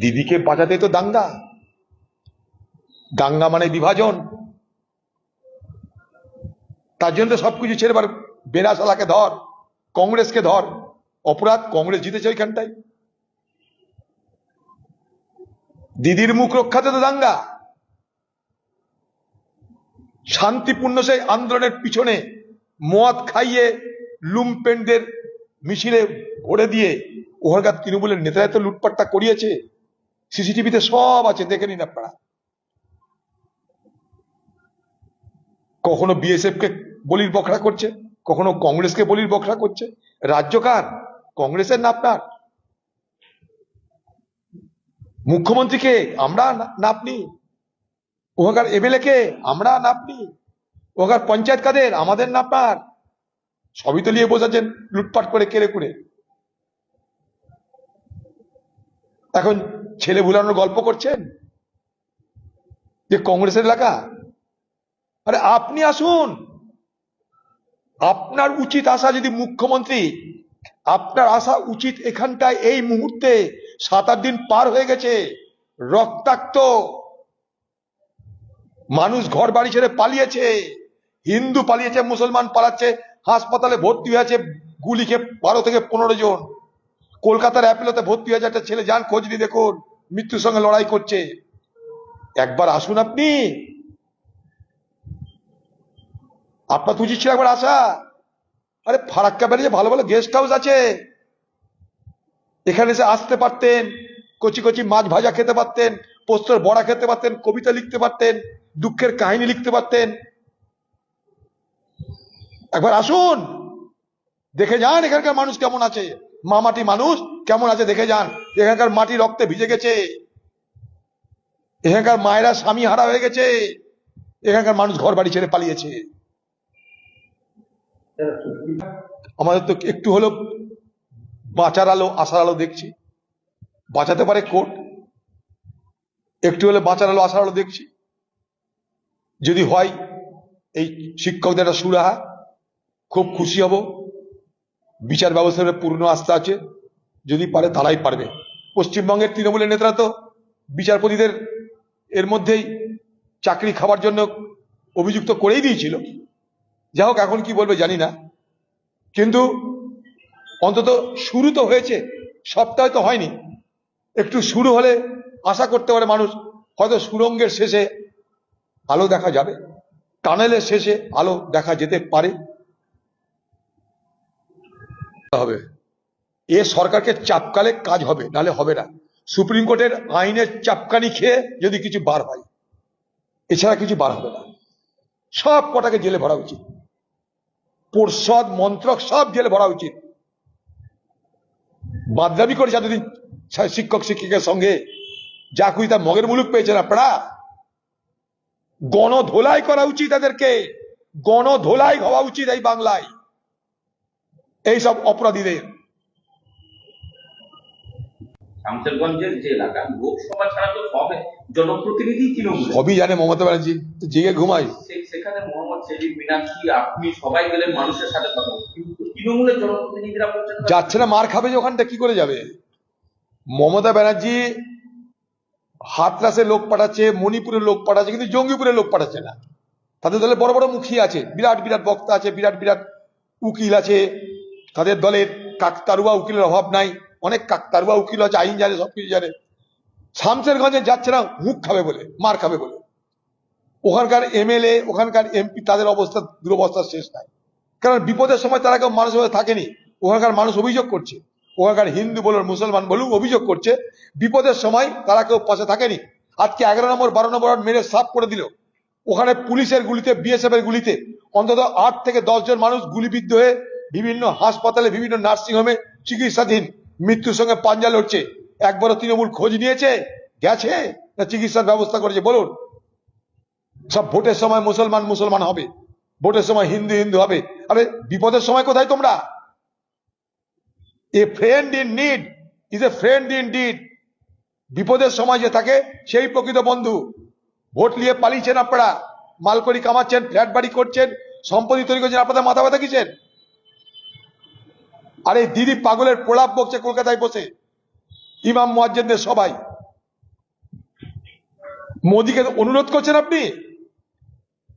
দিদিকে বাঁচাতে তো দাঙ্গা। দাঙ্গা মানে বিভাজন। তার জন্য তো সবকিছু ছেড়ে বার বেনাশালাকে ধর, কংগ্রেসকে ধর। অপরাধ কংগ্রেস জিতেছে ওইখানটায়। দিদির মুখ রক্ষাতে তো দাঙ্গা। শান্তিপূর্ণ সেই আন্দোলনের পিছনে মদ খাইয়ে লুমপেন্ডদের মিছিলে ভরে দিয়ে ওখানকার তৃণমূলের নেতারা তো লুটপাটটা করিয়েছে। সিসিটিভিতে সব আছে, দেখে নিন আপনারা। কখনো বিএসএফ কে বলির বখরা করছে, কখনো কংগ্রেসকে বলির বখরা করছে। রাজ্য কার? কংগ্রেসের না আপনার? মুখ্যমন্ত্রীকে আমরা না- না আপনি ওখানকার এমএলএ কে আমরা না আপনি ওখানকার পঞ্চায়েত কাদের? আমাদের না আপনার। সবই তো নিয়ে বসাচ্ছেন লুটপাট করে কেড়ে করে এখন ছেলে ভুলানোর গল্প করছেন? যে কংগ্রেসের এলাকা? আরে আপনি আসুন। আপনার উচিত আসা যদি মুখ্যমন্ত্রী, আপনার আসা উচিত এখানটায় এই মুহূর্তে সাত আট দিন পার হয়ে গেছে, রক্তাক্ত। মানুষ ঘর বাড়ি ছেড়ে পালিয়েছে, হিন্দু পালিয়েছে, মুসলমান পালাচ্ছে, হাসপাতালে ভর্তি হয়েছে গুলি খেয়ে বারো থেকে পনেরো জন। কলকাতার অ্যাপেলোতে ভর্তি হয়েছে একটা ছেলে যান খোঁজ নিয়ে দেখুন। মৃত্যুর সঙ্গে লড়াই করছে। একবার আসুন আপনি। আপনার উচিত ছিল একবার আসা। আরে ফারাক্কা বেরিয়ে ভালো ভালো গেস্ট হাউস আছে। এখানে এসে আসতে পারতেন, কচি কচি মাছ ভাজা খেতে পারতেন, পোস্তর বড়া খেতে পারতেন, কবিতা লিখতে পারতেন, দুঃখের কাহিনী লিখতে পারতেন। একবার আসুন, দেখে যান এখানকার মানুষ কেমন আছে। মামাটি মানুষ, কেমন আছে দেখে যান। এখানকার মাটি রক্তে ভিজে গেছে। এখানকার মায়েরা স্বামী হারা হয়ে গেছে। এখানকার মানুষ ঘর বাড়ি ছেড়ে পালিয়েছে। আমাদের তো একটু হলো বাঁচার আলো আশার আলো দেখছি। বাঁচাতে পারে কোর্ট। একটু হলে বাঁচার আলো আশার আলো দেখছি। যদি হয়, এই শিক্ষকদের একটা সুরাহা। খুব খুশি হব। বিচার ব্যবস্থার পূর্ণ আস্থা আছে, যদি পারে তারাই পারবে। পশ্চিমবঙ্গের তৃণমূলের নেতারা তো বিচারপতিদের এর মধ্যেই চাকরি খাবার জন্য অভিযুক্ত করেই দিয়েছিল। যা হোক, এখন কি বলবে জানি না। কিন্তু অন্তত শুরু তো হয়েছে সপ্তাহে তো হয়নি। একটু শুরু হলে আশা করতে পারে মানুষ, হয়তো সুরঙ্গের শেষে আলো দেখা যাবে, টানেলের শেষে আলো দেখা যেতে পারে। হবে। এ সরকারকে চাপকালে কাজ হবে নালে হবে না। সুপ্রিম কোর্টের আইনের চাপকানি খেয়ে যদি কিছু বার হয়, এছাড়া কিছু বার হবে না। সব কটাকে জেলে ভরা উচিত। পর্ষদ মন্ত্রক সব জেলে ভরা উচিত। বাদলামি করেছে এতদিন শিক্ষক, শিক্ষিকার সঙ্গে। যা খুঁজি তার মগের মুলুক পেয়েছেন আপনারা। গণধোলাই করা উচিত তাদেরকে। গণধোলাই হওয়া উচিত এই বাংলায়। এইসব অপরাধীদের। শামসেরগঞ্জের যে এলাকা লোকসভা ছাড়া তো সব জনপ্রতিনিধি তৃণমূল সবই জানে মমতা ব্যানার্জি জেগে ঘুমাই সেখানে মোহাম্মদ সেলিম মিনাক্ষী আপনি সবাই গেলেন মানুষের সাথে কথা কিন্তু তৃণমূলের জনপ্রতিনিধিরা যাচ্ছে না মার খাবে যে ওখানটা কি করে যাবে? মমতা ব্যানার্জি হাতরাসে লোক পাঠাচ্ছে মণিপুরের লোক পাঠাচ্ছে কিন্তু জঙ্গিপুরের লোক পাঠাচ্ছে না। তাদের দলে বড় বড় মুখী আছে বিরাট বিরাট বক্তা আছে বিরাট বিরাট উকিল আছে তাদের দলের কাকতারুয়া উকিলের অভাব নাই। অনেক কাকতারুয়া উকিল আছে, আইন জানে সবকিছু জানে। শামসেরগঞ্জে যাচ্ছে না, মুখ খাবে বলে, মার খাবে বলে। ওখানকার এমএলএ, ওখানকার এমপি, তাদের অবস্থা দুরবস্থার শেষ নাই। কারণ বিপদের সময় তারা কেউ মানুষ হয়ে থাকেনি। ওখানকার মানুষ অভিযোগ করছে। ওখানকার হিন্দু বলুন মুসলমান বলুন অভিযোগ করছে, বিপদের সময় তারা কেউ পাশে থাকেনি। আজকে এগারো নম্বর, বারো নম্বর মেরে সাফ করে দিল। ওখানে পুলিশের গুলিতে বিএসএফ এর গুলিতে অন্তত আট থেকে দশ জন মানুষ গুলিবিদ্ধ হয়ে বিভিন্ন হাসপাতালে বিভিন্ন নার্সিং হোমে চিকিৎসাধীন, মৃত্যুর সঙ্গে পাঞ্জা লড়ছে। একবারও তৃণমূল খোঁজ নিয়েছে? গেছে? না চিকিৎসার ব্যবস্থা করেছে? বলুন। সব ভোটের সময় মুসলমান মুসলমান হবে। ভোটের সময় হিন্দু হিন্দু হবে। আরে, বিপদের সময় কোথায় তোমরা? A friend in need is a friend in deed বিপদের সময় যে থাকে, সেই প্রকৃত বন্ধু। ভোট নিয়ে পালিয়েছেন আপনারা। মালকড়ি কামাচ্ছেন, ফ্ল্যাট বাড়ি করছেন, সম্পত্তি তৈরি করছেন, আপনাদের মাথা ব্যথা কিসের? আরে দিদি পাগলের প্রলাপ বকছে কলকাতায় বসে। ইমাম মুয়াজ্জেনদের সবাই। মোদীকে অনুরোধ করছেন আপনি?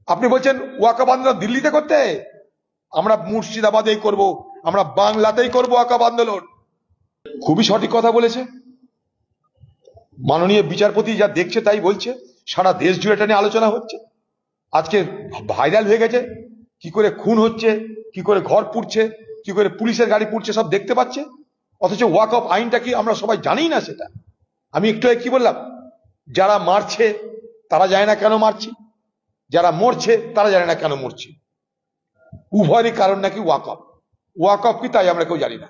আপনি বলছেন ওয়াকাব আন্দোলন দিল্লিতে করতে? আমরা মুর্শিদাবাদেই করব, আমরা বাংলাতেই করব ওয়াকাব আন্দোলন খুবই সঠিক কথা বলেছে। মাননীয় বিচারপতি যা দেখছে তাই বলছে। সারা দেশ জুড়ে এটা নিয়ে আলোচনা হচ্ছে। আজকে ভাইরাল হয়ে গেছে। কি করে খুন হচ্ছে, কি করে ঘর পুড়ছে কি করে পুলিশের গাড়ি পুড়ছে সব দেখতে পাচ্ছে? অথচ ওয়াক অফ আইনটা কি আমরা সবাই জানি না সেটা? আমি একটু কি বললাম? যারা মারছে, তারা জানে না কেন মারছি? যারা মরছে, তারা জানে না কেন মরছে? উভয়েরই কারণ নাকি ওয়াক অফ ওয়াক অফ কি তাই আমরা কেউ জানি না।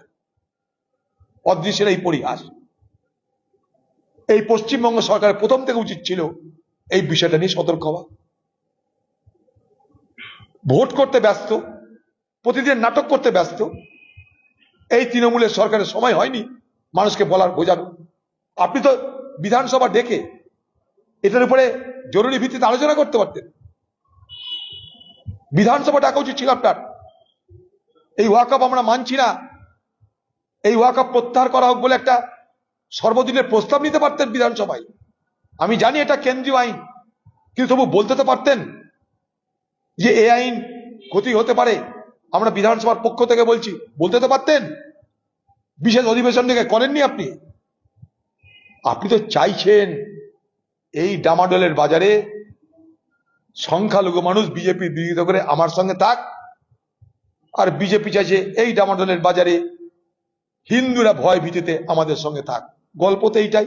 অদৃশ্যের এই পরিহাস। এই পশ্চিমবঙ্গ সরকারের প্রথম থেকে উচিত ছিল এই বিষয়টা নিয়ে সতর্ক হওয়া। ভোট করতে ব্যস্ত। প্রতিদিন নাটক করতে ব্যস্ত। এই তৃণমূলের সরকারের সময় হয়নি মানুষকে বলার বোঝানো আপনি তো বিধানসভা ডেকে এটার উপরে জরুরি ভিত্তিতে আলোচনা করতে পারতেন। বিধানসভা ডাকা উচিত ছিল আপনার। এই ওয়াকআপ আমরা মানছি না। এই ওয়াকআপ প্রত্যাহার করা হোক বলে একটা সর্বদিনের প্রস্তাব নিতে পারতেন বিধানসভায়। আমি জানি এটা কেন্দ্রীয় আইন, কিন্তু তবু বলতে তো পারতেন যে এ আইন ক্ষতি হতে পারে। আমরা বিধানসভার পক্ষ থেকে বলছি, বলতে তো পারতেন। বিশেষ অধিবেশন থেকে করেননি আপনি। আপনি তো চাইছেন এই ডামাডোলের বাজারে সংখ্যালঘু মানুষ বিজেপির বিরোধিতা করে আমার সঙ্গে থাক। আর বিজেপি চাইছে এই ডামাডোলের বাজারে হিন্দুরা ভয় ভীতিতে আমাদের সঙ্গে থাক। গল্প তো এইটাই।